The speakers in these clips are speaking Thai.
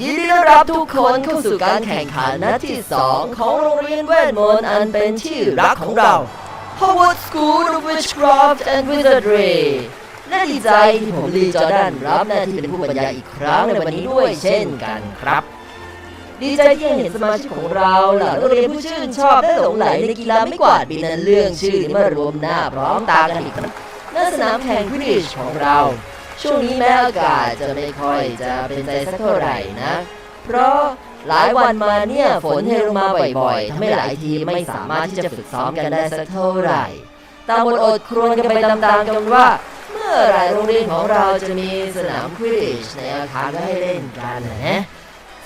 ยินดีต้อนรับทุกคนเข้าสู่การแข่งขันนัดที่ 2 ของโรงเรียนเวทมนต์อันเป็นที่รักของเรา Howard School of Witchcraft and Wizardry และดีใจที่ผมลีจอร์แดนรับหน้าที่เป็นผู้บรรยายอีกครั้งในวันนี้ด้วยเช่นกันครับ ดีใจที่เห็นสมาชิกของเราเหล่านักเรียนผู้ชื่นชอบและหลงไหลในกีฬาไม่กวาดบินนั้นเรื่องชื่อที่มารวมหน้าพร้อมตากันอีกครั้งณสนามแข่งวิดดิชของเรา ช่วงนี้แม้อากาศจะไม่ค่อยจะเป็นใจสักเท่าไหร่นะ เพราะหลายวันมาเนี่ยฝนเทลงมาบ่อยๆทำให้หลายทีมไม่สามารถที่จะฝึกซ้อมกันได้สักเท่าไหร่ต่างบนอดครวญกันไปตามๆกันว่า เมื่อไรโรงเรียนของเราจะมีสนามควิดิชในอาคารให้เล่นกันนะ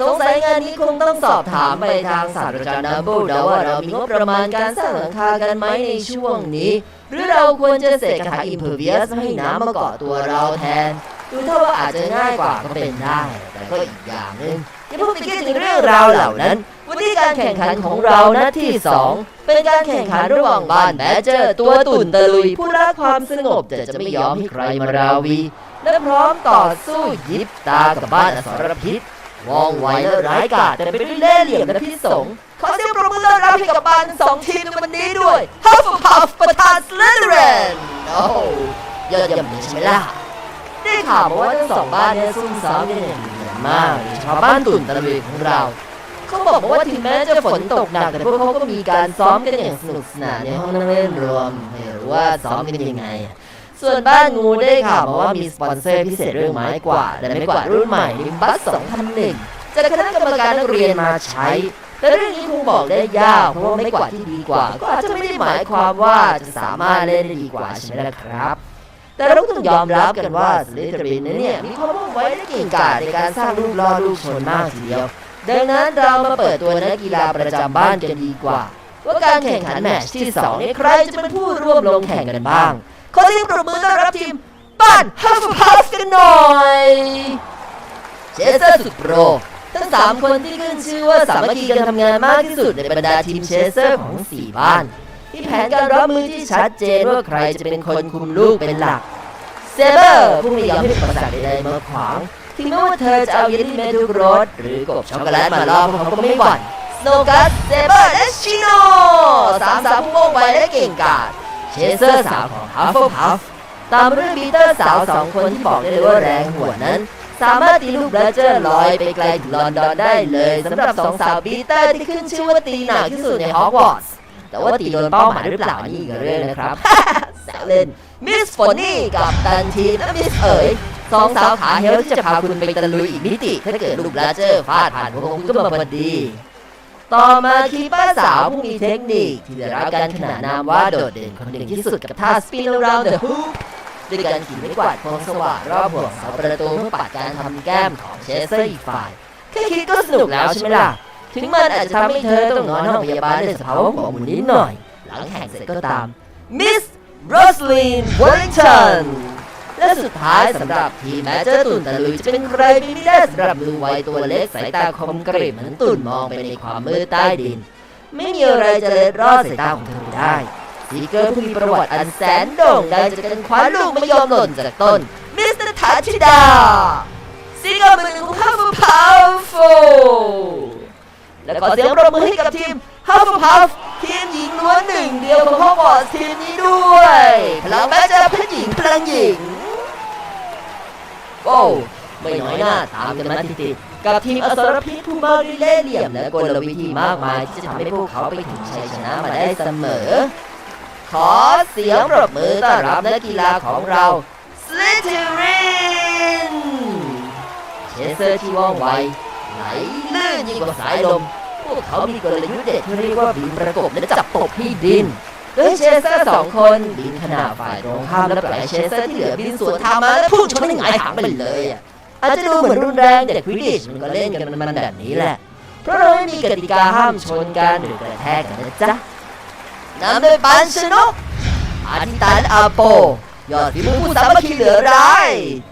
สงสัยงานนี้คงต้องสอบถามไปทางศาสตราจารย์ดับเบิลดว่าเรามีงบประมาณการสร้างหลังคากันไหมในช่วงนี้ หรือเราควรจะเสกคาถาอิมเพอร์เวียสให้น้ำมาเกาะตัวเราแทน ดูเท่าว่าอาจจะง่ายกว่าก็เป็นได้ แต่ก็อีกอย่างหนึ่งอย่าเพิ่งไปคิดถึงเรื่องราวเหล่านั้น วันที่การแข่งขันของเรานะที่สองเป็นการแข่งขันระหว่างบ้านแบดเจอร์ตัวตุ่นตะลุย ผู้รักความสงบแต่จะไม่ยอมให้ใครมาราวี และพร้อมต่อสู้ยิบตากับบ้านอสรพิษว่องไวและร้ายกาจแต่เป็นด้วยเล่ห์เหลี่ยมและพิษสง ขอเสียงปรบมือต้อนรับให้กับบานสองทีมในวันนี้ด้วย Hufflepuff ประธาน Slytherin โอ้ยอดเยี่ยมเลยใช่ไหมล่ะได้ข่าวมาว่าทั้งสองบ้านเนี่ยซุ่มซ้อมกันอย่างเหนื่อยมากโดยเฉพาะบ้านตุ่นตะลุยของเราเขาบอกว่าถึงแม้จะฝนตกหนักแต่พวกเขาก็มีการซ้อมกันอย่างสนุกสนานในห้องนั่งเล่นรวมไม่รู้ว่าซ้อมกันยังไง ส่วนบ้านงูได้ข่าวมาว่ามีสปอนเซอร์พิเศษเรื่องไม้กวาดและไม้กวาดรุ่นใหม่ลิมบัส2001จากคณะกรรมการนักเรียนมาใช้ แต่เรื่องนี้คงบอกได้ยากเพราะว่าไม้กว่าที่ดีกว่า ก็อาจจะไม่ได้หมายความว่าจะสามารถเล่นได้ดีกว่าใช่ไหมล่ะครับ แต่เราต้องยอมรับกันว่าสลิทรินเนี่ยมีความมุ่งไว้และเก่งกาจในการสร้างรูปล่อลูกชนมากทีเดียว ดังนั้นเรามาเปิดตัวนักกีฬาประจำบ้านกันดีกว่า ว่าการแข่งขันแมตช์ที่สองนี้ใครจะเป็นผู้ร่วมลงแข่งกันบ้างขอเสียงปรบมือต้อนรับทีมบ้านฮัฟเฟิลพัฟกันหน่อยเชสเตอร์สุดโปร ทั้งสามคนที่ขึ้นชื่อว่าสามัคคีกันทำงานมากที่สุดในบรรดาทีมเชสเตอร์ของสี่บ้านที่แผนการรับมือที่ชัดเจนว่าใครจะเป็นคนคุมลูกเป็นหลักเซเบอร์ผู้ไม่ยอมให้อุปสรรคใดๆมาขวางถึงแม้ว่าเธอจะเอาเยลลี่เมทุกรสหรือกบช็อกโกแลตมาล่อพวกเขาก็ไม่หวั่นสโนกัสเซเบอร์และชิโนสามสาวผู้ว่องไวและเก่งกาจเชเซอร์สาวของฮัฟเฟิลพัฟตามด้วยบีเตอร์สาวสองคนที่บอกได้เลยว่าแรงหัวนั้น สามารถตีลูกเบลเจอร์ลอยไปไกลถึงลอนดอนได้เลยสำหรับสองสาวบีเตอร์ที่ขึ้นชื่อว่าตีหนักที่สุดในฮอกวอตส์แต่ว่าตีโดนเป้าหมายหรือเปล่านี่อีกเรื่องนะครับแซวเล่นมิสฝนนี่กับตันทีและมิสเอ๋ยสองสาวขาเฮลที่จะพาคุณไปตะลุยอีกมิติ ถ้าเกิดลูกบลเจอร์ฟาดผ่านพวกคุณก็มาพอดีต่อมาคีป้าสาวผู้มีเทคนิคที่ได้รับการขนานนามว่าโดดเด่นคนหนึ่งที่สุดกับท่า spin around the hoop ด้ ด้วยการขี่ไม้กวาดโค้งสว่างรอบห่วงเสาประตูเพื่อปัดการทำแก้มของเชสเซอร์อีกฝ่ายแค่คิดก็สนุกแล้วใช่ไหมล่ะ ถึงมันอาจจะทำให้เธอต้องนอนห้องพยาบาลด้วยสภาวะหัวหมุนนิดหน่อย หลังแข่งเสร็จก็ตาม มิสโรสลินวอลลิงตันและสุดท้ายสำหรับทีมแมเจอร์ตุ่นตะลุยจะเป็นใครไม่ได้สำหรับมือไวตัวเล็กสายตาคมกริบเหมือนตุ่นมองไปในความมืดใต้ดิน ไม่มีอะไรจะเล็ดรอดสายตาของเธอได้ ซีเกอร์ผู้มีประวัติอันแสนโด่งดังจากการคว้าลูกไม่ยอมหล่นจากต้น มิสเตอร์ทาชิดาซีเกอร์มือหนึ่งของฮัฟฟิลพัฟและขอเสียงปรบมือให้กับทีมฮัฟฟิลพัฟทีมหญิงล้วนหนึ่งเดียวของฮอกวอตส์ทีมนี้ด้วยพลังแม้จะเพศหญิงพลังหญิงโอ้ไม่น้อยหน้าตามกันมาติดๆกับทีมอสรพิษผู้มาด้วยเล่ห์เหลี่ยมและกลวิธีมากมายที่จะทำให้พวกเขาไปถึงชัยชนะมาได้เสมอ ขอเสียงปรบมือต้อนรับนักกีฬาของเราสลิทรินเชสเซอร์ที่ว่องไวไหลลื่นยิ่งกว่าสายลม พวกเขามีกลยุทธ์เด็ดที่เรียกว่าบินประกบและจับตกที่ดินโดยเชสเซอร์สองคนบินขนาบฝ่ายตรงข้ามและปล่อยเชสเซอร์ที่เหลือบินสวนทางมาและพุ่งชนให้หงายหางไปเลยอะอาจจะดูเหมือนรุนแรงแต่ควิดดิชมันก็เล่นกันมันแบบนี้แหละ เพราะเราไม่มีกติกาห้ามชนกันหรือกระแทกกันนะจ๊ะ นำโดยปันชนกอาทิตานอาโป ยอดฝีมือผู้สามัคคีเหลือร้าย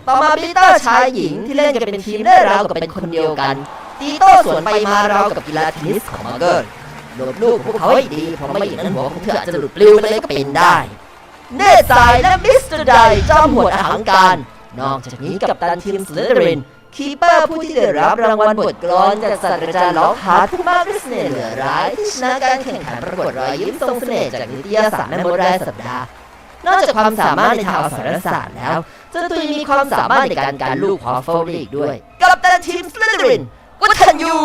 ต่อมาปีเตอร์ชายหญิงที่เล่นกันเป็นทีมได้ราวกับเป็นคนเดียวกัน ตีโต้สวนไปมาราวกับกีฬาเทนนิสของมาร์เกอร์หลบลูกพวกเขาให้ดีเพราะไม่อย่างนั้นหัวของเธออาจจะหลุดปลิวไปเลยก็เป็นได้ เนตสายและมิสเตอร์ไดจอมหัวอาหารการ นอกจากนี้กับตันทีมสเลเดริน คีเปอร์ผู้ที่ได้รับรางวัลบทกลอนจากศาสตราจารย์ล็อกฮาร์ดผู้มากด้วยเสน่ห์เหลือร้ายที่ชนะการแข่งขันประกวดรอยยิ้มทรงเสน่ห์จากนิตยสารแมมโมรายสัปดาห์ นอกจากความสามารถในทางอักษรศาสตร์แล้วเจ้าตัวยังมีความสามารถในการการลูกฮอฟเฟิลอีกด้วย กับตันทีมสลิดรินวัฒนยู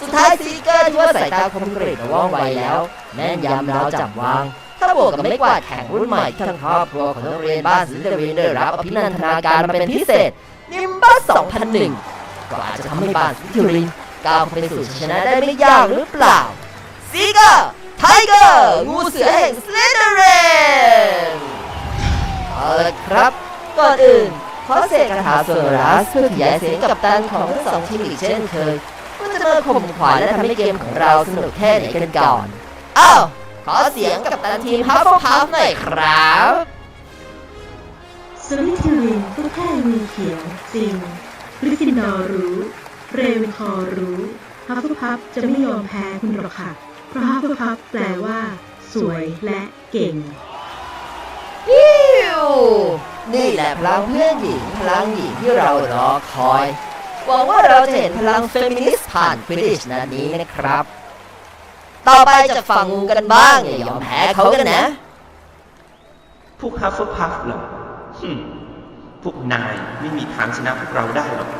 สุดท้ายซีเกอร์ที่ว่าสายตาคมกริบและว่องไวแล้วแม่นยำเราจับวาง ถ้าบวกกับไม่กวาดแข่งรุ่นใหม่ที่ทั้งครอบครัวของนักเรียนบ้านสลิดรินได้รับอภินันทนาการมาเป็นพิเศษ นิมบัส 2001 ก็อาจจะทำให้บ้านสลิดรินก้าวเข้าไปสู่ชนะได้ไม่ยากหรือเปล่าซีเกอร์ไทเกอร์งูเสือแห่งสเลิดรินเอาละครับก่อนอื่นขอเสกคาถาโซรัสเพื่อขยายเสียงกับตันของทั้งสองทีมอีกเช่นเคยว่าจะมาข่มขวัญและทำให้เกมของเราสนุกแค่ไหนกันก่อนอ้าว อเสียงกับตันทีมพัฟพัฟหน่อยครับสลิทิลินก็แค่งูเขียวจริงกริฟฟินดอร์รู้เรเวนคอร์รู้ฮัฟเฟิลพัฟจะไม่ยอมแพ้คุณหรอกค่ะ เพราะฮัฟเฟิลพัฟแปลว่า สวยและเก่งอิวนี่แหละพลังเพื่อนหญิง พลังหญิงที่เรารอคอย หวังว่าเราจะเห็นพลังเฟมินิสต์ผ่านควิดดิชนัดนี้นะครับ ต่อไปจากฝั่งงูกันบ้างอย่ายอมแพ้เขากันนะ พวกฮัฟเฟิลพัฟเหรอฮึมพวกนายไม่มีทางชนะพวกเราได้หรอก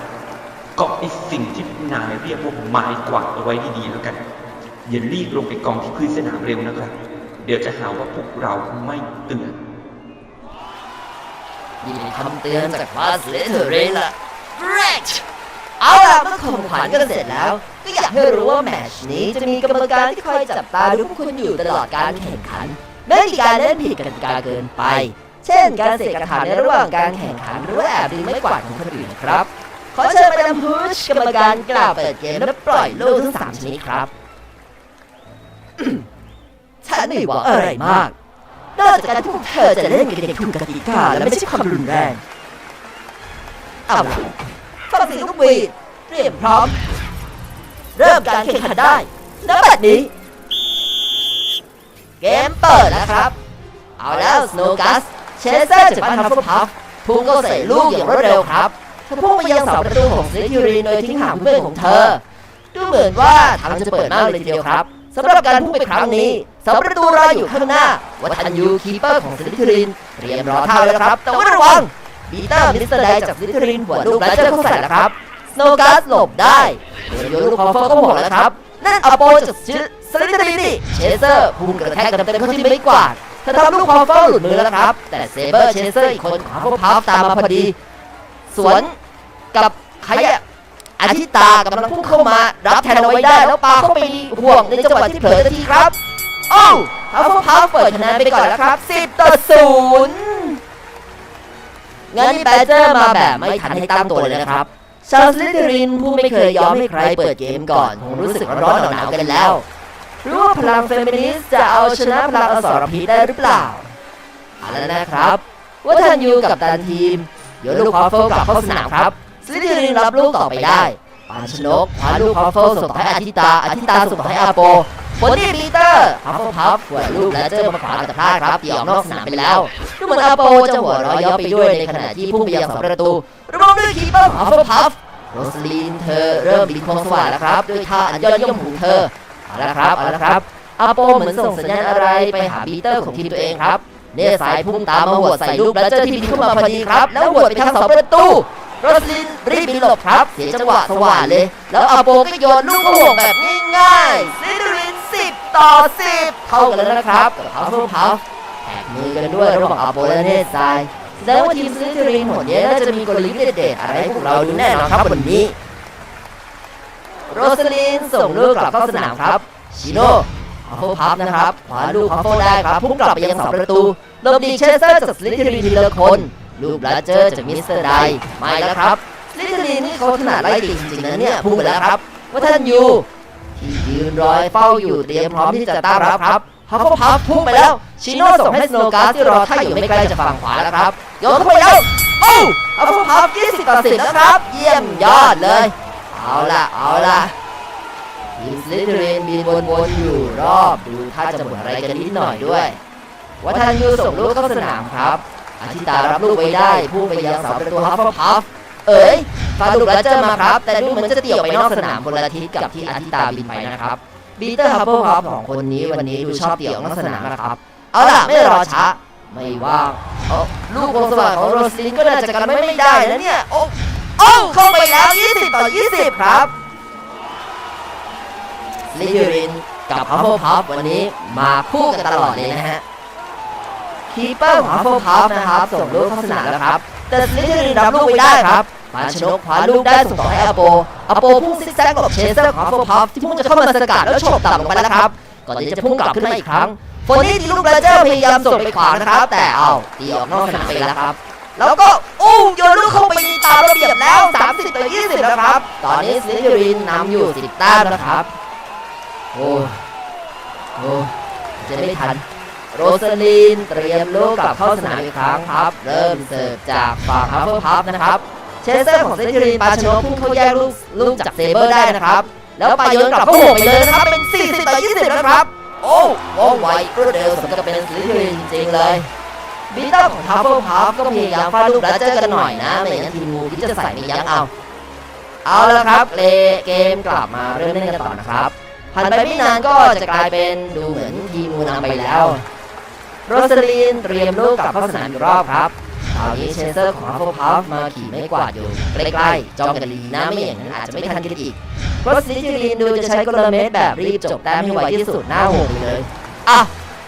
เกาะไอ้สิ่งที่พวกนายเรียกว่าไม้กวาดเอาไว้ดีๆแล้วกัน อย่ารีบลงไปกองที่พื้นสนามเร็วนะครับ เดี๋ยวจะหาว่าพวกเราไม่เตือนยินดีคำเตือนจากฟ้าสเลเทอร์เรนละ Great เอาล่ะเมื่อข่มขวัญกันเสร็จแล้ว ก็อยากให้รู้ว่าแมตชนี้จะมีกรรมการที่คอยจับตาดูพวกคุณอยู่ตลอดการแข่งขัน ไม่มีการเล่นผิดกติกาเกินไป เช่น การเสกกระถางในระหว่างการแข่งขันหรือว่าแอบดึงไม้กวาดของคนอื่นครับ ขอเชิญมาดามฮูชกรรมการกล่าวเปิดเกมและปล่อยลูกทั้งสามชนิดครับฉันไม่หวังอะไรมาก นอกจากการที่พวกเธอจะเล่นกันอย่างถูกกติกาและไม่ใช่ความรุนแรงเอาล่ะ ฟังเสียงลูกหวีดเตรียมพร้อม เริ่มการแข่งขันได้ณบัดนี้ เกมเปิดแล้วครับ เอาแล้วสโนกัสเชเซอร์จากบ้านฮัฟเฟิลพัฟพุ่งเข้าใส่ลูกอย่างรวดเร็วครับเธอพุ่งไปยังเสาประตูของซิทิรีโดยทิ้งห่างเพื่อนของเธอ ดูเหมือนว่าทางจะเปิดมากเลยทีเดียวครับสำหรับการพุ่งไปครั้งนี้เสาประตูรออยู่ข้างหน้า วัฒนยูคีเปอร์ของซิทิรินเตรียมรอท่าแล้วครับ แต่ว่าระวัง บีเตอร์มิสเตอร์ไดจากซิทิรินหัวลูกและเจอเข้าใส่แล้วครับสโนกัสหลบได้เดี๋ยวโยนลูกคอฟเฟอร์ก็หมดแล้วครับ นั่นอโปจากซิทิรินนี่เชเซอร์พุ่งกระแทกกับเต็มเข้าที่ไม่กวาดเธอทำลูกคอฟเฟอร์หลุดมือแล้วครับ แต่เซเบอร์เชเซอร์อีกคนของฟเฟิลพัฟตามมาพอดี สวนกับใครอะอาทิตากำลังพุ่งเข้ามา รับแทนเอาไว้ได้แล้วปาเข้าไปห่วงในจังหวะที่เผลอทันทีครับ โอ้ฟเฟิลพัฟเปิดคะแนนไปก่อนแล้วครับ 10 ต่อ 0 งั้นนี่แบดเจอร์มาแบบไม่ทันให้ตั้งตัวเลยนะครับ ชาวสลิทรินผู้ไม่เคยยอมให้ใครเปิดเกมก่อน คงรู้สึกร้อนหนาวกันแล้ว รู้ว่าพลังเฟมินิสต์จะเอาชนะพลังอสรพิษได้หรือเปล่าเอาล้วนะครับ ว่าทันยูกับตันทีมโยนลูกคอฟเฟิลกลับเข้าสนามครับสลิทรินรับลูกต่อไปได้ปานชนกคว้าลูกคอฟเฟิลส่งต่อให้อาทิตาอาทิตาส่งต่อให้อาโป ผลที่ปีเตอร์ฮัฟเฟิลพัฟหัวลูกและเจอมาขวาแต่พลาดครับเดี่ยวนอกสนามไปแล้วดูเหมือนอาโปจะหัวเร้อยย้อไปด้วยในขณะที่พุ่งไปยังเสาประตูระบบด้วยคีเปอร์ฮัฟเฟิลพัฟโรสลีนเธอเริ่มบินควงสว่างแล้วครับด้วยท่าอันยอดเยี่ยมของเธอเอาละครับเอาละครับอาโปเหมือนส่งสัญญาณอะไรไปหาปีเตอร์ของทีมตัวเองครับเนสายพุ่งตามมาหัวใส่ลูกและเจอที่บินเข้ามาพอดีครับแล้วหัวไปทางเสาประตู รสลินรีบบินหลบครับ เสียจังหวะสว่านเลย แล้วอาโปก็โยนลูกเข้าห่วงแบบง่ายๆซิดริน10 ต่อ 10 เข้ากันแล้วนะครับกับพัฟเฟิลพัฟแท็กมือกันด้วยระหว่างอาโปและเนสายแสดงว่าทีมซิดรินหมดเนี้ยน่าจะมีกลยุทธ์เด็ดๆอะไรให้พวกเราดูแน่นอนครับวันนี้โรสลินส่งลูกกลับเข้าสนามครับชิโน่คอฟเฟิลพับนะครับขวาลูกคอฟเฟิลได้ครับพุ่งกลับไปยังเสาประตูลบดีเชสเซอร์จากสลิทรินทีละคน ลูกบลาเจอร์จากมิสเตอร์ไดมาแล้วครับลิทรินนี่เขาถนัดไล่ตีจริงๆนะเนี่ยพุ่งไปแล้วครับ ว่าท่านยูที่ยืนรอยเฝ้าอยู่เตรียมพร้อมที่จะต้อนรับครับคอฟเฟิลพับพุ่งไปแล้ว ชิโน่ส่งให้สโนกาที่รอท่าอยู่ไม่ไกลจากฝั่งขวาแล้วครับโยนเข้าไปแล้วโอ้คอฟเฟิลพับ20ต่อ10แล้วครับ เยี่ยมยอดเลย เอาล่ะ เอาล่ะทีมสลิทรินบินวนๆอยู่รอบดูถ้าจะบ่นอะไรกันนิดหน่อยด้วย วัฒนยูส่งลูกเข้าสนามครับ อาทิตารับลูกไว้ได้พุ่งไปยังเสาประตูฮัฟฟิลพัฟเอ๋ยฟาลูกรัเจอร์มาครับ แต่ดูเหมือนจะเตี่ยวไปนอกสนามคนละทิศกับที่อาทิตาบินไปนะครับบีเตอร์ฮับเบิลครับของคนนี้วันนี้ดูชอบเตี่ยวนอกสนามนะครับ เอาล่ะไม่รอช้าไม่ว่างลูกวงสว่างของโรสลินก็น่าจะกันไม่ไม่ได้นะเนี่ยโอ้โอ้เข้าไปแล้ว 20 ต่อ 20 ครับลิยูรินกับฮัฟเฟิลพัฟวันนี้มาคู่กันตลอดเลยนะฮะ คีเปอร์ของฮัฟเฟิลพัฟนะครับส่งลูกเข้าสนามแล้วครับแต่สลิธีรินรับลูกไว้ได้ครับมาชนกคว้าลูกได้ส่งต่อให้อโปอโปพุ่งซิกแซกหลบเชสเซอร์ของฮัฟเฟิลพัฟที่พุ่งจะเข้ามาสกัดแล้วโฉกต่ำลงไปแล้วครับก่อนที่จะพุ่งกลับขึ้นมาอีกครั้งคนนี้ตีลูกเรเจอร์พยายามส่งไปขวางนะครับ แต่เอาตีออกนอกสนามไปแล้วครับแล้วก็โอ้โยนลูกเข้าไปตามระเบียบแล้ว 30ต่อ20 แล้วครับ ตอนนี้สลิรินนำอยู่ 10แต้มแล้วครับ โอ้โอ้จะไม่ทัน โรสลีนเตรียมลูกกลับเข้าสนามอีกครั้งครับ เริ่มเสิร์ฟจากฝั่งฮัฟเฟิลพัฟนะครับ เชสเซอร์ของเซนจูรีนปาชโนพุ่งเข้าแย่งลูกลูกจากเซเบอร์ได้นะครับ แล้วปาโยนกลับเข้าโหมไปเลยนะครับ เป็น 40 ต่อ 20 นะครับ โอ้ว่องไวรวดเร็วสมกับเป็นเซนจูรีนจริงๆเลยบีเตอร์ของฮัฟเฟิลพัฟก็พยายามฟาดลูกแล้วเจอกันหน่อยนะไม่งั้นทีมงูที่จะใส่ไม่ยั้งเอา เอาละครับเลเกมกลับมาเริ่มเล่นกันต่อนะครับผ่านไปไม่นานก็จะกลายเป็นดูเหมือนทีมงูนำไปแล้ว โรสลีนเตรียมลูกกลับเข้าสนามอีกรอบครับคราวนี้เชเซอร์ของฮัฟพัฟมาขี่ไม่กวาดอยู่ใกล้ๆจองกันลีนะไม่อย่างนั้นอาจจะไม่ทันกันอีกโรสลีนดูจะใช้กลเม็ดแบบรีบจบแต้มให้ไวที่สุดหน้าหงไปเลยอะ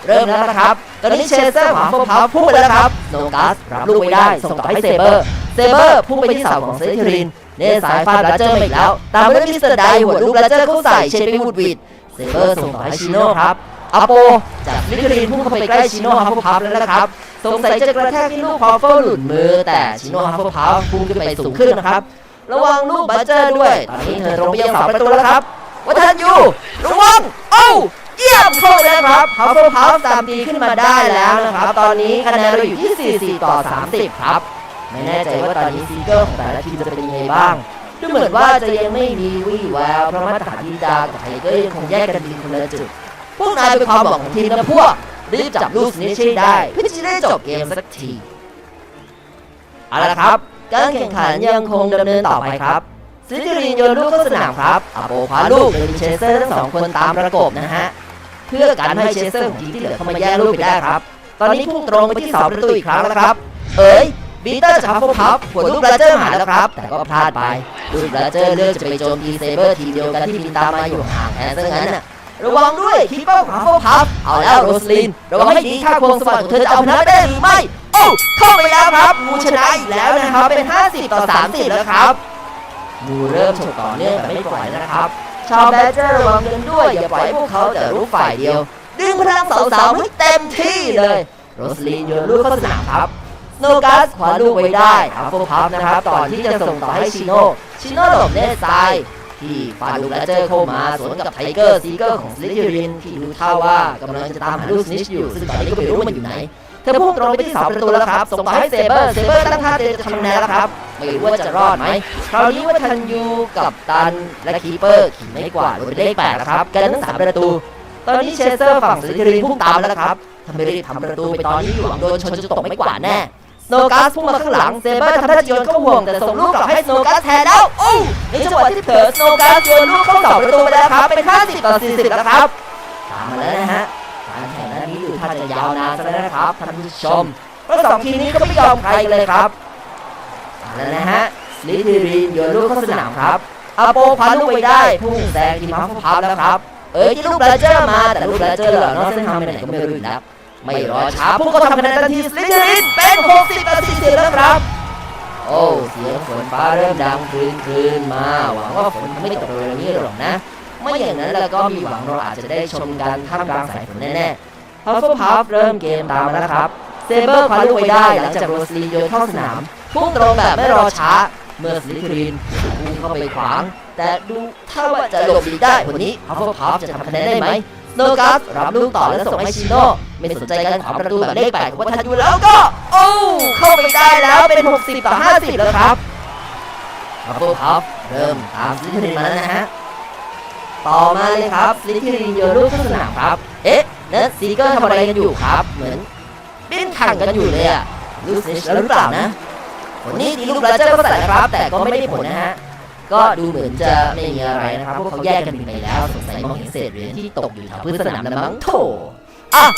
เริ่มแล้วนะครับตอนนี้เชเซอร์ของฮัฟพัฟพุ่งไปแล้วครับโนกัสรับลูกไว้ได้ส่งต่อให้เซเบอร์เซเบอร์พุ่งไปที่เสาของเซธีรินเนสายฟาดลัเจอร์มาอีกแล้ว ตามมาด้วยมิสเตอร์ไดหัวลูกลัเจอร์เข้าใส่เชนไปวูดวิดเซเบอร์ส่งต่อให้ชิโน่ครับ อโปจากลิทรินพุ่งเข้าไปใกล้ชิโน่ฮัฟเฟิลพัฟแล้วนะครับ สงสัยจะกระแทกที่ลูกพอฟเฟิลหลุดมือ แต่ชิโน่ฮัฟเฟิลพัฟพุ่งขึ้นไปสูงขึ้นนะครับ ระวังลูกบัตเจอร์ด้วย ตอนนี้เธอตรงไปยังเสาประตูแล้วครับวัฒนยูระวังโอ้าเยี่ยมเข้าเลยครับฮัฟเฟิลพัฟตามตีขึ้นมาได้แล้วนะครับ ตอนนี้คะแนนเราอยู่ที่ 44 ต่อ 30 ครับ ไม่แน่ใจว่าตอนนี้ซีเกอร์ของแต่ละทีมจะเป็นยังไงบ้างดูเหมือนว่าจะยังไม่มีวี่แววเพราะมาตรฐานทีดากับไทเกอร์ยังคงแยกกันดีคนละจุด พวกนายเป็นความหวังของทีมนะพวก รีบจับลูกสนิชให้ได้ เพื่อจะได้จบเกมสักทีเอาละครับ การแข่งขันยังคงดำเนินต่อไปครับซิติรินโยนลูกเข้าสนามครับอาโปคว้าลูกโดยมีเชเซอร์ทั้งสองคนตามประกบนะฮะ เพื่อการให้เชเซอร์ของทีมที่เหลือเข้ามาแย่งลูกไปได้ครับ ตอนนี้พุ่งตรงไปที่เสาประตูอีกครั้งแล้วครับ เอ๋ยบีเตอร์จากฮัฟเฟิลพัฟหัวลูกบราเจอร์มาแล้วครับ แต่ก็พลาดไปลูกบราเจอร์เลือกจะไปโจมตีเซเบอร์ทีมเดียวกันที่บินตามมาอยู่ห่างแทนซะงั้นน่ะ ระวังด้วยคีเปอร์ของฮัฟเฟิลพัฟเอาแล้วโรสลินระวังให้ดีค่าควงสมบัติของเธอจะเอาชนะได้หรือไม่ โอ้เข้าไปแล้วครับงูชนะอีกแล้วนะครับเป็น 50 ต่อ 30 แล้วครับงูเริ่มฉกต่อเนื่องแต่ไม่ปล่อยนะครับ ชาวแบดเจอร์ระวังกันด้วยอย่าปล่อยพวกเขาแต่รู้ฝ่ายเดียว ดึงพลังสาวๆให้เต็มที่เลยโรสลินโยนลูกเข้าสนามครับสโนกัสขวาลูกไว้ได้ฮัฟเฟิลพัฟนะครับก่อนที่จะส่งต่อให้ชิโน่ชิโน่หลบเนตซ้าย ที่ฟาดลูกและเจอเข้ามาสวนกับไทเกอร์ซีเกอร์ของสลิรินที่ดูท่าว่ากำลังจะตามหาลูกสนิชอยู่ ซึ่งตอนนี้ก็ไม่รู้มันอยู่ไหน เธอพุ่งตรงไปที่เสาประตูแล้วครับ ส่งต่อให้เซเบอร์เซเบอร์ตั้งท่าเตรียมจะทำแนนแล้วครับ ไม่รู้ว่าจะรอดไหมคราวนี้ว่าทันยูกับตันและคีเปอร์ขี่ไม่กวาดลงเป็นเลขแปดแล้วครับกันทั้งสามประตูตอนนี้เชเซอร์ฝั่งสลิรินพุ่งตามแล้วครับถ้าไมรีบทำประตูไปตอนนี้หวังโดนชนจะตกไม่กวาดแน่ โนกัสพุ่งมาข้างหลังเซเบอร์ทำท่าจะโยนเข้าห่วงแต่ส่งลูกกลับให้สโนกัสแทนแล้วโอ้ในจังหวะที่เผลอสโนกัสโยนลูกเข้าเสาประตูไปแล้วครับ เป็น 50 ต่อ 40 แล้วครับ ตามมาแล้วนะฮะการแข่งนัดนี้ดูท่าจะยาวนานซะแล้วนะครับท่านผู้ชมเพราะสองทีมนี้ก็ไม่ยอมใครเลยครับเอาแล้วนะฮะสลิธีรีนโยนลูกเข้าสนามครับอาโปคว้าลูกไว้ได้พุ่งแซงทีมฮัฟเฟิลพัฟแล้วครับ เอ้ยที่ลูกบราเจอร์มาแต่ลูกบราเจอร์เหรอนอกเส้นทางไปไหนก็ไม่รู้อีกแล้ว ไม่รอช้าพวกเขาทำคะแนนทันทีสลิธีรินเป็น 60ต่อ40แล้วครับ โอ้เสียงฝนฟ้าเริ่มดังคลืนคลืนมาหวังว่าฝนไม่ตกเร็วนี้หรอกนะ ไม่อย่างนั้นแล้วก็มีหวังเราอาจจะได้ชมกันท่ามกลางสายฝนแน่ๆฮัฟเฟิลพัฟเริ่มเกมตามแล้วครับเซเบอร์คว้าลูกไว้ได้หลังจากโรสลีโยนเข้าสนามพุ่งตรงแบบไม่รอช้าเมื่อสลิทรินพุ่งเข้าไปขวาง แต่ดูถ้าว่าจะหลบหลีกได้วันนี้ฮัฟเฟิลพัฟจะทำคะแนนได้ไหม โนกัสรับลูกต่อแล้วส่งให้ชิโน่ไม่สนใจการขวางประตูแบบเลขแปดของวัฒนยูแล้วก็โอ้เข้าไปได้แล้วเป็น 60 ต่อ 50 แล้วครับฮัฟเฟิลพัฟเริ่มตามสลิทรินมาแล้วนะฮะต่อมาเลยครับสลิทรินโยนลูกเข้าสนามครับ เอ๊ะเนสซีเกอร์ทำอะไรกันอยู่ครับ เหมือนบินแข่งกันอยู่เลยอะลูกสนิชแล้วหรือเปล่านะวันนี้ตีลูกบราเจอร์ก็ใส่นะครับ แต่ก็ไม่ได้ผลนะฮะ ก็ดูเหมือนจะไม่มีอะไรนะครับพวกเขาแยกกันไปแล้วสงสัยมองเห็นเศษเหรียญที่ตกอยู่แถวพื้นสนามแล้วมั้งโถอ้าว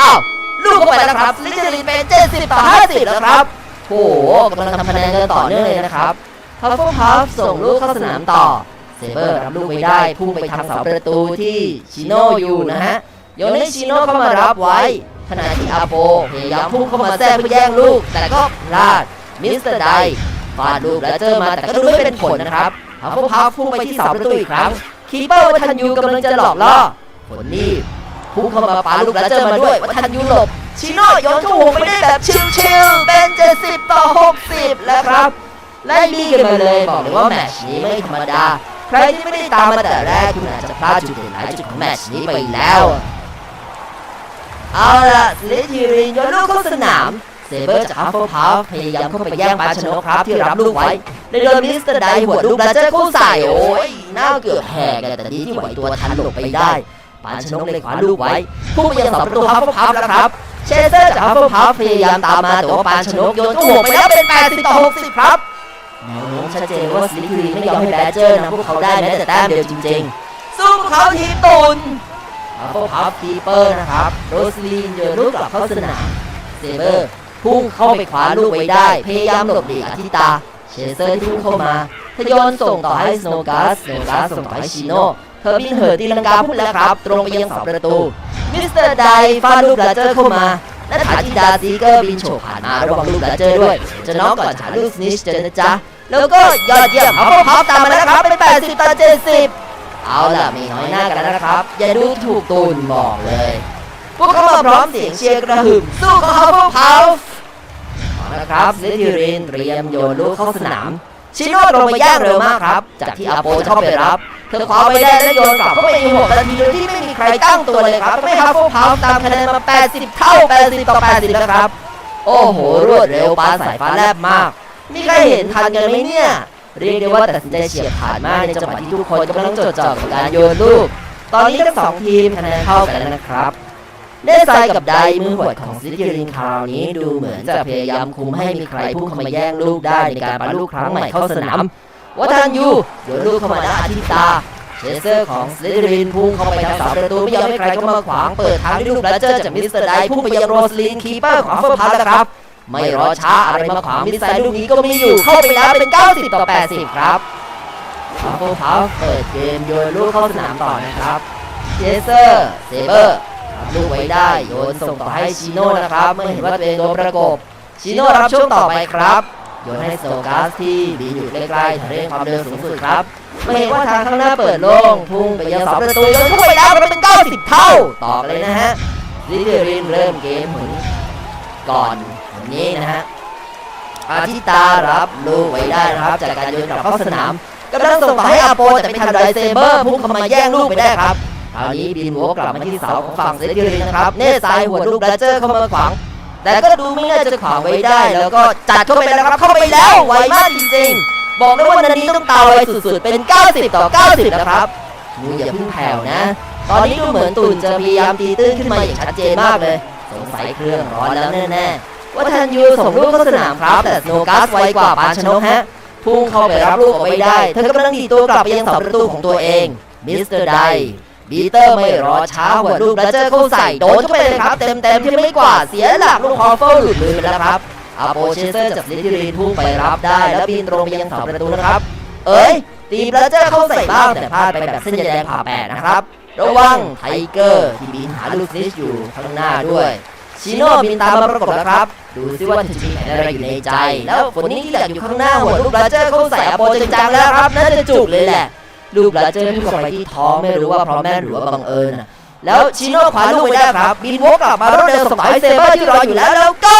อ้าวลูกเข้าไปแล้วครับลิเจอรีนเป็น70ต่อ50แล้วครับโหกำลังทำคะแนนกันต่อเนื่องเลยนะครับฮัฟเฟิลพัฟส่งลูกเข้าสนามต่อเซเบอร์รับลูกไว้ได้พุ่งไปทางเสาประตูที่ชิโน่อยู่นะฮะโยนให้ชิโน่เข้ามารับไว้ขณะที่อาโปพยายามพุ่งเข้ามาแทรกเพื่อแย่งลูก แต่ก็พลาดมิสเตอร์ได ฟาดลูกแล้วเจอมาแต่ก็ดูไม่เป็นผลนะครับฮัฟเฟิลพัฟพุ่งไปที่เสาประตูอีกครั้ง คีเปอร์วัฒนยูกำลังจะหลอกล่อผลนี่พุ่งเข้ามาปาลูกแล้วเจอมาด้วยวัฒนยูหลบ ชิโน่โยนเข้าห่วงไปได้แบบชิลๆเป็น 70 ต่อ 60 แล้วครับไล่บี้กันมาเลยบอกเลยว่าแมชนี้ไม่ธรรมดา ใครที่ไม่ได้ตามมาแต่แรกคุณอาจจะพลาดจุดเด่นหลายจุดของแมชนี้ไปแล้ว เอาล่ะสลิทีรินโยนลูกเข้าสนาม เซเบอร์จากฮัฟเฟิลพัฟพยายามเข้าไปแย่งปาชโนกครับที่รับลูกไว้ได้โดนมิสเตอร์ไดหัวลูกแล้วเจอเข้ใส่โอ้ยหน้าเกือบแหกแต่ดีที่ไหวตัวทันหลบไปได้ปาชโนกเลยขวาลูกไว้พุ่งไปยังเสาประตูฮัฟเฟิลพัฟแล้วครับเชเซอร์จากฮัฟเฟิลพัฟพยายามตามมาแต่ว่าปาชโนกโยนเข้าหัวไปแล้วเป็น 80 ต่อ 60 ครับแนวโน้มชัดเจนว่าสลิทีไม่ยอมให้แบดเจอร์นำพวกเขาได้แม้แต่แต้มเดียวจริงๆ สู้พวกเขาทีมตุนอัฟเฟิลพัฟคีเปอร์นะครับโรสลีนโยนลูกกลับเข้าสนามเซเบอร์ พุ่งเข้าไปขวาลูกไว้ได้ พยายามหลบหลีกอาทิตาเชเซอร์ที่พุ่งเข้ามาทยอนส่งต่อให้สโนกัสสโนกัสส่งต่อให้ชิโนเธอบินเหินตีลังกาพุ่งแล้วครับ ตรงไปยังเสาประตู มิสเตอร์ไดฟาดลูกลาเจอร์เข้ามาและฐาธิดาซีเกอร์บินโฉบผ่านมาระวังลูกลาเจอร์ด้วย จะน้องก่อนฉาลูกสนิชเจอนะจ๊ะ แล้วก็ยอดเยี่ยมเขาก็พับตามมาแล้วนะครับ เป็น 80 ต่อ 70 เอาล่ะมีน้อยหน้ากันแล้วนะครับ อย่าดูถูกตูนบอกเลย พวกเขามาพร้อมเสียงเชียร์กระหึ่มสู้กับฮัฟเฟิลพัฟเอา ละครับซิทิรินเตรียมโยนลูกเข้าสนาม ชิโน่ลงมาย่างเร็วมากครับ จากที่อาโปจะเข้าไปรับ เธอคว้าไว้ได้และโยนกลับเข้าไปในหัวนาทีโดยที่ไม่มีใครตั้งตัวเลยครับทำให้ฮัฟเฟิลพัฟตามคะแนนมา 80 เท่า 80 ต่อ 80 แล้วครับ โอ้โห รวดเร็วปลาสายฟ้าแลบมาก มีใครเห็นทันกันไหมเนี่ย เรียกได้ว่าตัดสินใจเฉียบขาดมากในจังหวะที่ทุกคนกำลังจดจ่อกับการโยนลูก ตอนนี้ทั้งสองทีมคะแนนเท่ากันแล้วนะครับ เนสไซกับไดมือหวดของซิติรินคราวนี้ดูเหมือนจะพยายามคุมให้มีใครพุ่งเข้ามาแย่งลูกได้ในการปาลูกครั้งใหม่เข้าสนามวัฒนยูโยนลูกเข้ามาหน้าอาทิตาเชเซอร์ของซิติรินพุ่งเข้าไปทางเสาประตูไม่ยอมให้ใครเข้ามาขวางเปิดทางด้วยลูกบลเจอร์จากมิสเตอร์ไดพุ่งไปยังโรสลินคีเปอร์ของฟเฟอร์พัลแล้วครับ ไม่รอช้าอะไรมาขวางมิสไซล์ลูกนี้ก็มีอยู่เข้าไปแล้วเป็น 90 ต่อ 80 ครับอัฟเฟอร์พัลเปิดเกมโยนลูกเข้าสนามต่อนะครับเจเซอร์เซเบอร์ ลูกไว้ได้โยนส่งต่อให้ชิโน่นะครับ เมื่อเห็นว่าตัวเองโดนประกบชิโน่รับช่วงต่อไปครับโยนให้โซกัสที่บินอยู่ใกล้ๆทะเลความเร็วสูงสุดครับเมื่อเห็นว่าทางข้างหน้าเปิดโล่งพุ่งไปยังเสาประตูโยนเข้าไปแล้วก็เป็น 90 เท่าต่อกันเลยนะฮะลิเดรินเริ่มเกมเหมือนก่อนอย่างนี้นะฮะอาทิตารับลูกไว้ได้นะครับจากการโยนกลับเข้าสนามกำลังส่งต่อให้อาโปแต่ไม่ทันไรเซเบอร์พุ่งเข้ามาแย่งลูกไปได้ครับ คราวนี้บินหัวกลับมาที่เสาของฝั่งเซติรินนะครับ เนสายหัวลูกแบลเจอร์เข้ามาขวาง แต่ก็ดูไม่น่าจะขวางไว้ได้ แล้วก็จัดเข้าไปแล้วครับ เข้าไปแล้ว ไวมากจริงๆ บอกเลยว่านันนี้ต้องตาไวสุดๆ เป็น 90 ต่อ 90 นะครับมูอย่าเพิ่งแผ่วนะ ตอนนี้ดูเหมือนตุ่นจะพยายามตีตื้นขึ้นมาอย่างชัดเจนมากเลย สงสัยเครื่องร้อนแล้วแน่ๆว่าทันยูส่งลูกเข้าสนามครับ แต่โนกัสไวกว่าปานชนกฮะพุ่งเข้าไปรับลูกเอาไว้ได้ เธอกำลังดีตัวกลับไปยังเสาประตูของตัวเองมิสเตอร์ได บีเตอร์ไม่รอช้าหัวลูกแล้วเจอเข้าใส่โดนเข้าไปเลยครับ เต็มๆที่ไม่กว่าเสียหลักลูกฮอเฟลหลุดมือไปแล้วครับอาโปเชเซอร์จากลิทิรีนพุ่งไปรับได้ แล้วบินตรงไปยังเสาประตูนะครับ เอ้ยตีบแล้วเจอเข้าใส่บ้างแต่พลาดไปแบบเส้นแดงผ่าแปดนะครับระวังไทเกอร์ที่บินหาลูกนิชอยู่ข้างหน้าด้วยชิโน่บินตามมาประกบแล้วครับ ดูซิว่าจะมีแผนอะไรอยู่ในใจ แล้วฝนนี้ที่เหลืออยู่ข้างหน้าหัวลูกบราเจอร์เข้าใส่อาโปจังๆแล้วครับน่าจะจุกเลยแหละ ลูกบราเจอร์ที่กลับไปที่ท้องไม่รู้ว่าเพราะแม่นหรือว่าบังเอิญนะแล้วชิโน่ขวาลูกไปได้ครับ บินวกกลับมารวดเร็วสมัยเซเบอร์ที่รออยู่แล้วแล้วก็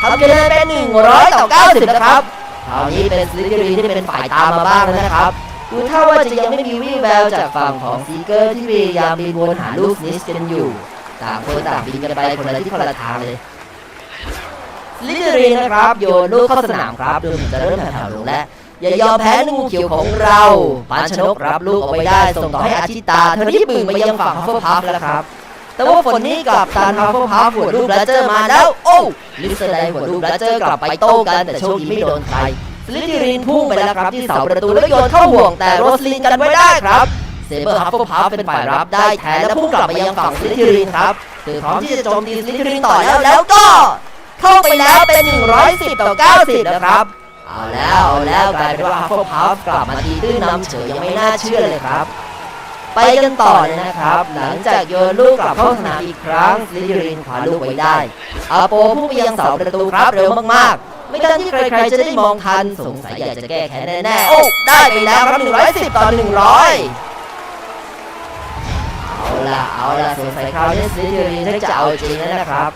ทำคะแนนเป็น100ต่อ90 นะครับคราวนี้เป็นสลิทรีที่เป็นฝ่ายตามมาบ้างแล้วนะครับดูถ้าว่าจะยังไม่มีวี่แววจากฝั่งของซีเกอร์ที่พยายามบินวนหาลูกนิสกันอยู่ต่างคนต่างบินกันไปคนละที่คนละทางเลยลิเดรีนะครับ โยนลูกเข้าสนามครับดูเหมือนจะเริ่มแผ่วลงแล้ว อย่ายอมแพ้ลูกงูเขียวของเราปานชนกรับลูกเอาไว้ได้ส่งต่อให้อาชิตา เธอรีบบึงไปยังฝั่งฮัฟเฟิลพัฟแล้วครับ แต่ว่าฝนนี้กลับตันฮัฟเฟิลพัฟหัวลูกแบลเจอร์มาแล้ว โอ้ลิสเตอร์ไดหัวลูกแบลเจอร์กลับไปโต้กันแต่โชคดีไม่โดนใครสลิธีรินพุ่งไปแล้วครับที่เสาประตูแล้วโยนเข้าห่วงแต่โรสลินกันไว้ได้ครับเซเบอร์ฮัฟเฟิลพัฟเป็นฝ่ายรับได้แทนและพุ่งกลับไปยังฝั่งสลิธีรินครับคือพร้อมที่จะโจมตีสลิธีรินต่อแล้วแล้วก็ เข้าไปแล้วเป็น 110 ต่อ 90 นะครับ เอาแล้วเอาแล้วกลายเป็นว่าฮัฟเฟิลพัฟกลับมาตีตื้นนำเฉยยังไม่น่าเชื่อเลยครับ ไปกันต่อเลยนะครับ หลังจากโยนลูกกลับเข้าสนามอีกครั้งสลิรินขวาลูกไว้ได้อาโปพุ่งไปยังเสาประตูครับเร็วมากๆ ไม่ทันที่ใครๆจะได้มองทันสงสัยอยากจะแก้แค้นแน่ๆโอ้ได้ไปแล้วครับ110 ต่อ 100เอาละเอาละสงสัยคราวนี้สลิรินจะเอาจริงแล้วนะครับ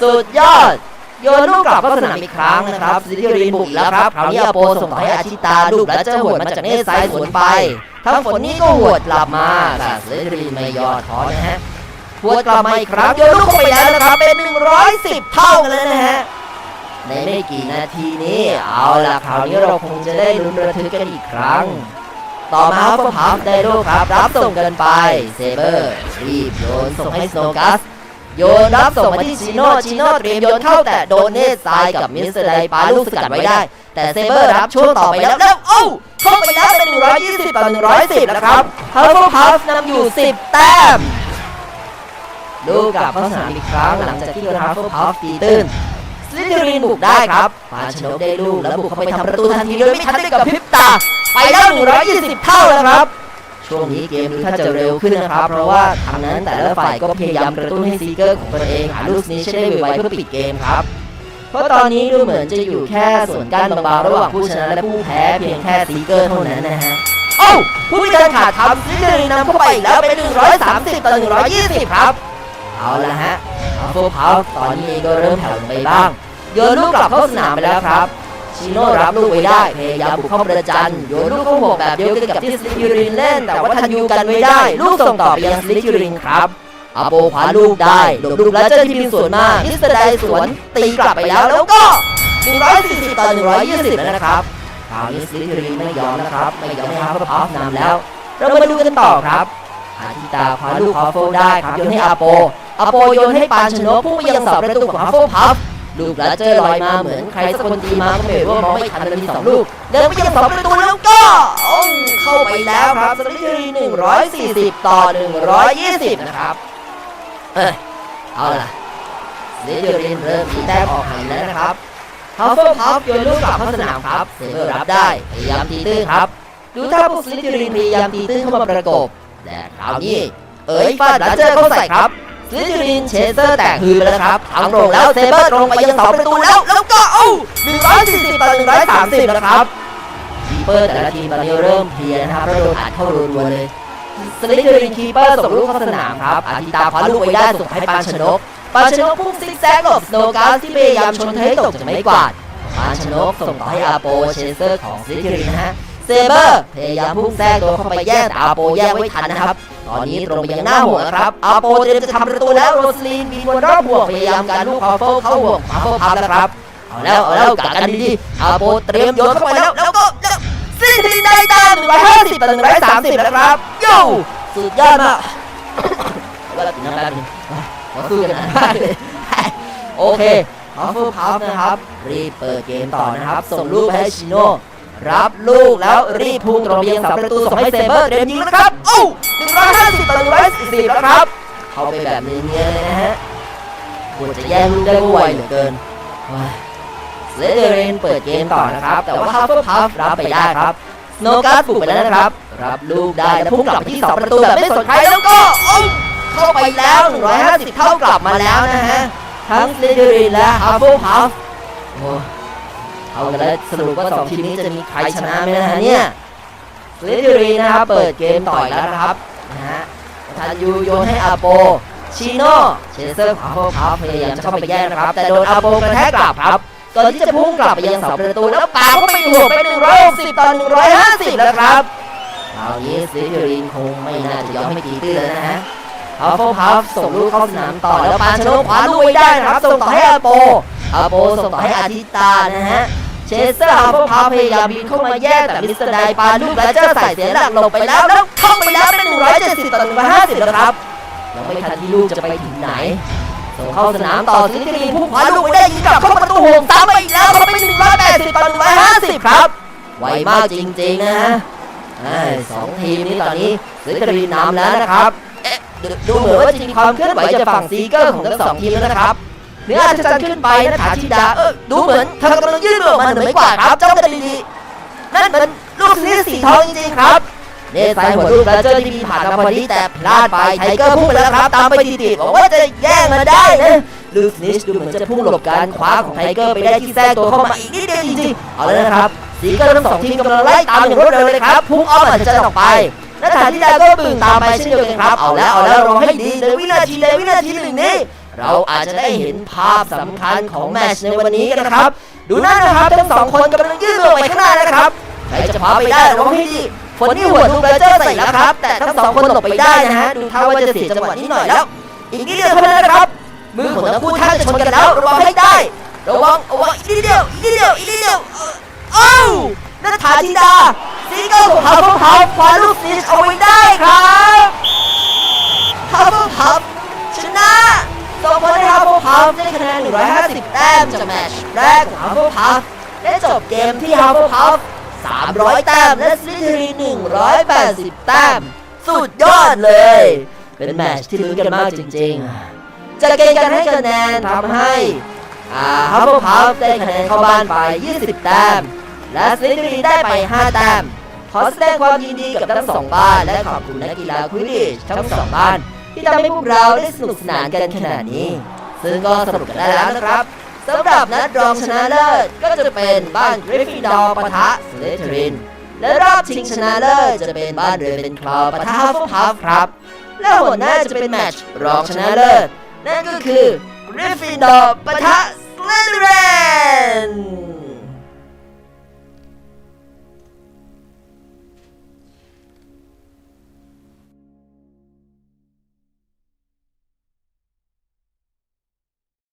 สุดยอด โยนลูกกลับเข้าสนามอีกครั้งนะครับสลิธีรินบุกแล้วครับคราวนี้อโปส่งต่อให้อาชิตาลูกแล้วเจะหวดมาจากเนสไซสวนไปทั้งฝนนี้ก็หวดกลับมาแต่สลิธีรินไม่ยอดท้อนะฮะหวดกลับมาอีกครั้งโยนลูกเข้าไปแล้วนะครับเป็น 110 เท่ากันแล้วนะฮะในไม่กี่นาทีนี้เอาล่ะคราวนี้เราคงจะได้ลุ้นระทึกกันอีกครั้ง ต่อมาครับพับได้ลูกครับรับส่งกันไปเซเบอร์รีบโยนส่งให้สโนกัส โยนรับส่งมาที่ชิโน่ชิโน่เตรียมโยนเข้าแต่โดนเนสไซกับมิสเตอร์ไดปาลูกสกัดไว้ได้ แต่เซเบอร์รับช่วงต่อไปแล้วแล้วโอ้เข้าไปแล้วเป็น 120 ต่อ 110แล้วครับฮัฟเฟิลพัฟนำอยู่ 10 แต้มลูกกลับเข้าสนามอีกครั้งหลังจากที่โดนฮัฟเฟิลพัฟตีตื้นสลิธีรินบุกได้ครับปาชนกได้ลูกแล้วบุกเข้าไปทำประตูทันทีโดยไม่ทันได้กับพริบตา ไปแล้ว 120 เท่าแล้วครับ ช่วงนี้เกมดูถ้าจะเร็วขึ้นนะครับ เพราะว่าทางนั้นแต่ละฝ่ายก็พยายามกระตุ้นให้ซีเกอร์ของตนเองหาลูกนี้ให้ได้ไวๆเพื่อปิดเกมครับ เพราะตอนนี้ดูเหมือนจะอยู่แค่ส่วนกั้นบางๆระหว่างผู้ชนะและผู้แพ้เพียงแค่ซีเกอร์เท่านั้นนะฮะโอ้ผู้พิการขาดทำซีเกอร์นำเข้าไปแล้วเป็น 130 ต่อ 120 ครับ เอาละฮะอัลโฟพาวตอนนี้ก็เริ่มแผ่วลงไปบ้างโยนลูกกลับเข้าสนามไปแล้วครับ ชิโน่รับลูกไว้ได้พยายามบุกเข้าประจันโยนลูกเข้าห่วแบบเดียวกันกับที่สลิคิรินเล่น แต่ว่าทันยูกันไว้ได้ ลูกส่งต่อไปยังสลิคิรินครับอาโปขวาลูกได้หลบลูกแล้วเจ้าที่บินสวนมามิสเตอร์ไดสวนตีกลับไปแล้วแล้วก็ 140 ต่อ 120 แล้วนะครับคราวนี้สลิคิรินไม่ยอมนะครับไม่ยอมให้ฮาร์ฟพัฟนำแล้ว เรามาดูกันต่อครับอาทิตาคว้าลูกฮอฟโฟได้ครับโยนให้อาโปอาโปโยนให้ปานชนกพุ่งไปยังเสาประตูของฮอฟโฟพัฟ ลูกแล้วเจอลอยมาเหมือนใครสักคนตีมาก็ไม่รู้ว่ามองไม่ทันมันมีสองลูกเดินไปยังสองประตูแล้วก็อ้เข้าไปแล้วครับสลิธีรี140ต่อ120นะครับเออเอาล่ะสลิธีรีเริ่มมีแต้มออกห่างแล้วนะครับฮัฟเฟิลพัฟโยนลูกกลับเข้าสนามครับเซเบอร์รับได้พยายามตีตื้นครับ ดูถ้าพวกสลิธีรีพยายามตีตื้นเข้ามาประกบแต่คราวนี้เอ๋ยฟาดล้วเจอเข้าใส่ครับ ลิธีรินเชเซอร์แตกฮือไปแล้วครับทางตรงแล้วเซเบอร์ตรงไปยังเสาประตูแล้ว แล้วก็เอ้า140ต่อ130แล้วครับคีเปอร์แต่ละทีมตอนนี้เริ่มเพลียนะครับแล้วโดนอัดเข้ารัวๆเลยสลิธีรินคีเปอร์ส่งลูกเข้าสนามครับอาทิตาคว้าลูกไว้ได้ส่งให้ปานชนกปานชนกพุ่งซิกแซกหลบสโนว์การ์สที่พยายามชนเธอให้ตกจากไม้กวาดปานชนกส่งต่อให้อาโปเชเซอร์ของสลิธีรินนะฮะเซเบอร์พยายามพุ่งแทรกตัวเข้าไปแย่งอาโปแย่งไว้ทันนะครับ ตอนนี้ตรงไปยังหน้าห่วงครับอาโปเตรียมจะทำประตูแล้วโรสลีนบินวนรอบห่วงพยายามการลูกคอเฟิลเข้าห่วงคอเฟลพับแล้วครับเอาแล้วเอาแล้วกัดกันดีๆอาโปเตรียมโยนเข้าไปแล้วแล้วก็แล้วซีทีได้ตาม150ต่อ130แล้วครับโย่สุดยอดมากว่าเราติดน้ำแป๊บนึงเราสู้กันได้เลยโอเคคอฟเฟลพับนะครับรีบเปิดเกมต่อนะครับ ส่งลูกไปให้ชิโน่ รับลูกแล้วรีบพุ่งตรงไปยังเสาประตูส่งให้เซเบอร์เตรียมยิงแล้วนะครับโอ้150ต่อ140แล้วครับ เข้าไปแบบเนียนๆเลยนะฮะควรจะแย่งลูกได้ไวเหลือเกินว้าเลเดเรนเปิดเกมต่อนะครับ แต่ว่าฮัฟเฟิลพัฟรับไปได้ครับสโนการ์ดบุกไปแล้วนะครับ รับลูกได้แล้วพุ่งกลับไปที่เสาประตูแบบไม่สนใครแล้วก็โอ้เข้าไปแล้ว 150 เท่ากลับมาแล้วนะฮะ ทั้งเลเดเรนและฮัฟเฟิลพัฟโอ้ เอากันแล้วสรุปว่าสองทีมนี้จะมีใครชนะไหมนะฮะเนี่ยสลิธีรีนะครับเปิดเกมต่อยแล้วนะครับนะฮะทันยูโยนให้อาโปชิโน่เชเซอร์ขวาโฟพับพยายามจะเข้าไปแย่งนะครับ แต่โดนอาโปกระแทกกลับครับก่อนที่จะพุ่งกลับไปยังเสาประตูแล้วปาเข้าไปหัวไป 160 ต่อ 150 แล้วครับคราวนี้สลิธีรีคงไม่น่าจะยอมให้ตีตื้นแล้วนะฮะอาโฟพับส่งลูกเข้าสนามต่อแล้วปานชโนขวาลูกไว้ได้นะครับส่งต่อให้อาโปอาโปส่งต่อให้อาทิตานะฮะ เชสเซอร์ฮาร์เฟิลพาพยายามบินเข้ามาแย่งแต่มิสเตอร์ไดปาลูกและเจ้าใส่เสียหลักหลบไปแล้วแล้วเข้าไปแล้วเป็น 170 ต่อ 150แล้วครับยังไม่ทันที่ลูกจะไปถึงไหนส่งเข้าสนามต่อสลิทรีนพุ่งขวาลูกไม่ได้ยิงกลับเข้าประตูโหงซ้ำไปอีกแล้วเขาเป็น180 ต่อ 150 ครับ ไวมากจริงๆนะฮะเอ้สองทีมนี้ตอนนี้สลิทรีนำแล้วนะครับเอ๊ดูดูเหมือนว่าจะมีความเคลื่อนไหวจากฝั่งซีเกอร์ของทั้งสองทีมแล้วนะครับ เนื้ออาจจะจันขึ้นไปนะฐานธิดา เออดูเหมือนเธอกำลังยื่นมือออกมาเหนือไม่กว่าครับจ้องกันดีๆนั่นมันลูกสลิทสีทองจริงๆครับเนสไซหัวลูกกระเจอที่มีผ่านมาพอดีแต่พลาดไปไทเกอร์พุ่งไปแล้วครับ ตามไปติดๆบอกว่าจะแย่งมาได้นะลูกนิชดูเหมือนจะพุ่งหลบการคว้าของไทเกอร์ไปได้ที่แทรกตัวเข้ามาอีกนิดเดียวจริงๆเอาเลยนะครับสีเกอร์ทั้งสองทีมกำลังไล่ตามอย่างรวดเร็วเลยครับพุ่งอ้อมอาจจะออกไปและฐานที่ดาก็บึ่งตามไปเช่นเดียวกันครับเอาแล้วเอาแล้วรอให้ดีในวินาทีในวินาทีหนึ่งนี้ เราอาจจะได้เห็นภาพสำคัญของแมชในวันนี้กันนะครับ ดูนั่นนะครับทั้งสองคนกำลังยื่นมือออกไปข้างหน้าแล้วนะครับใครจะพาไปได้ระวังให้ดีฝนนี่หัวลูกเบเจอร์ใส่แล้วครับ แต่ทั้งสองคนหลบไปได้นะฮะดูท่าว่าจะเสียจังหวะนิดหน่อยแล้ว อีกนิดเดียวเท่านั้นนะครับ มือของทั้งคู่ท่าจะชนกันแล้วระวังให้ได้ระวังระวังอีกนิดเดียวอีกนิดเดียวอีกนิดเดียวเอ้านัทธาธิดาซีเกิลของเขาพวกเขาคว้าลูกนิชเอาไว้ได้ครับฮับเบิลพับชนะ ส่งผลให้ฮับเบิลพับได้คะแนน 150 แต้มจากแมตช์แรกของฮับเบิลพับได้จบเกมที่ฮับเบิลพับ300 แต้ม และสลิทรี180 แต้ม สุดยอดเลย เป็นแมตช์ที่ลุ้นกันมากจริงๆจะเกณฑ์กันให้คะแนนทำให้อ่าฮับเบิลพัฟได้คะแนนเข้าบ้านไป 20 แต้ม และสลิทรีได้ไป 5 แต้มขอแสดงความยินดีกับทั้งสองบ้าน และขอบคุณนักกีฬาควิดดิชทั้งสองบ้าน ที่ทำให้พวกเราได้สนุกสนานกันขนาดนี้ ซึ่งก็สรุปกันได้แล้วนะครับสำหรับนัดรองชนะเลิศก็จะเป็นบ้านกริฟฟินดอร์ปะทะสเลทริน และรอบชิงชนะเลิศจะเป็นบ้านเรเวนคลอว์ปะทะฮัฟเฟิลพัฟครับ และหัวหน้าจะเป็นแมตช์รองชนะเลิศนั่นก็คือกริฟฟินดอร์ปะทะสเลทริ